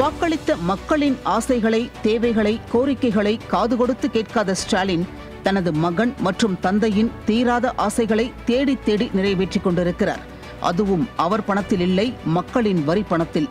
வாக்களித்த மக்களின் ஆசைகளை தேவைகளை கோரிக்கைகளை காது கொடுத்து கேட்காத ஸ்டாலின் தனது மகன் மற்றும் தந்தையின் தீராத ஆசைகளை தேடி தேடி நிறைவேற்றிக் கொண்டிருக்கிறார். அதுவும் அவர் பணத்தில் இல்லை மக்களின் வரி பணத்தில்.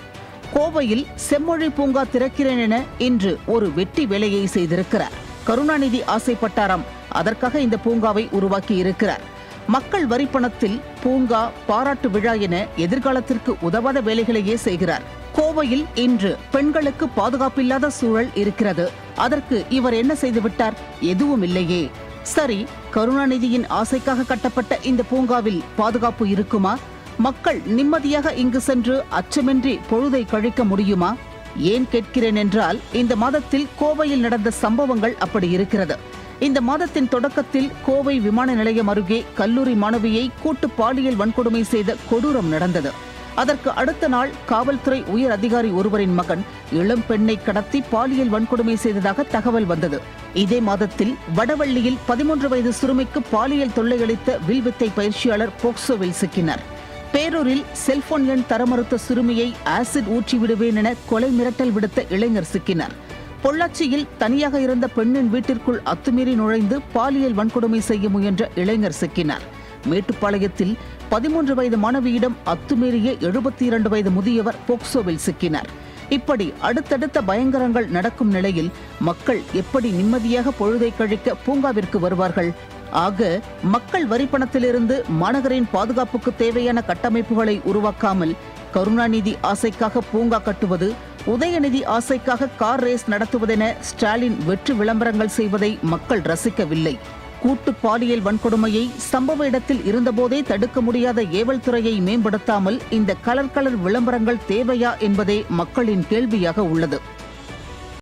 கோவையில் செம்மொழி பூங்கா திறக்கிறேன் என இன்று ஒரு வெட்டி வேலையை செய்திருக்கிறார். கருணாநிதி ஆசைப்பட்டாராம் அதற்காக இந்த பூங்காவை உருவாக்கி இருக்கிறார். மக்கள் வரி பணத்தில் பூங்கா பாராட்டு விழா என எதிர்காலத்திற்கு உதவாத வேலைகளையே செய்கிறார். கோவையில் இன்று பெண்களுக்கு பாதுகாப்பில்லாத சூழல் இருக்கிறது. அதற்கு இவர் என்ன செய்துவிட்டார்? எதுவும் இல்லையே. சரி கருணாநிதியின் ஆசைக்காக கட்டப்பட்ட இந்த பூங்காவில் பாதுகாப்பு இருக்குமா? மக்கள் நிம்மதியாக இங்கு சென்று அச்சமின்றி பொழுதை கழிக்க முடியுமா? ஏன் கேட்கிறேன் என்றால் இந்த மாதத்தில் கோவையில் நடந்த சம்பவங்கள் அப்படி இருக்கிறது. இந்த மாதத்தின் தொடக்கத்தில் கோவை விமான நிலையம் அருகே கல்லூரி மாணவியை கூட்டு பாலியல் வன்கொடுமை செய்த கொடூரம் நடந்தது. அதற்கு அடுத்த நாள் காவல்துறை உயர் அதிகாரி ஒருவரின் மகன் இளம் பெண்ணை கடத்தி பாலியல் வன்கொடுமை செய்ததாக தகவல் வந்தது. இதே மாதத்தில் வடவள்ளியில் பதிமூன்று வயது சிறுமிக்கு பாலியல் தொல்லையளித்த வில்வித்தை பயிற்சியாளர் போக்சோவில் சிக்கினார். பேரூரில் செல்போன் எண் தரமறுத்த சிறுமியை ஆசிட் ஊற்றி விடுவேன் என கொலை மிரட்டல் விடுத்த இளைஞர் சிக்கினார். பொள்ளாச்சியில் தனியாக இருந்த பெண்ணின் வீட்டிற்குள் அத்துமீறி நுழைந்து பாலியல் வன்கொடுமை செய்ய முயன்ற இளைஞர் சிக்கினார். மேட்டுப்பாளையத்தில் பதிமூன்று வயது மாணவியிடம் அத்துமீறிய எழுபத்தி இரண்டு வயது முதியவர் போக்சோவில் சிக்கினார். இப்படி அடுத்தடுத்த பயங்கரங்கள் நடக்கும் நிலையில் மக்கள் எப்படி நிம்மதியாக பொழுதை கழிக்க பூங்காவிற்கு வருவார்கள்? ஆக மக்கள் வரிப்பணத்திலிருந்து மாநகரின் பாதுகாப்புக்கு தேவையான கட்டமைப்புகளை உருவாக்காமல் கருணாநிதி ஆசைக்காக பூங்கா கட்டுவது உதயநிதி ஆசைக்காக கார் ரேஸ் நடத்துவதென ஸ்டாலின் வெற்றி விளம்பரங்கள் செய்வதை மக்கள் ரசிக்கவில்லை. கூட்டு பாலியல் வன்கொடுமையை சம்பவ இடத்தில் இருந்தபோதே தடுக்க முடியாத ஏவல் துறையை மேம்படுத்தாமல் இந்த கலர் கலர் விளம்பரங்கள் தேவையா என்பதே மக்களின் கேள்வியாக உள்ளது.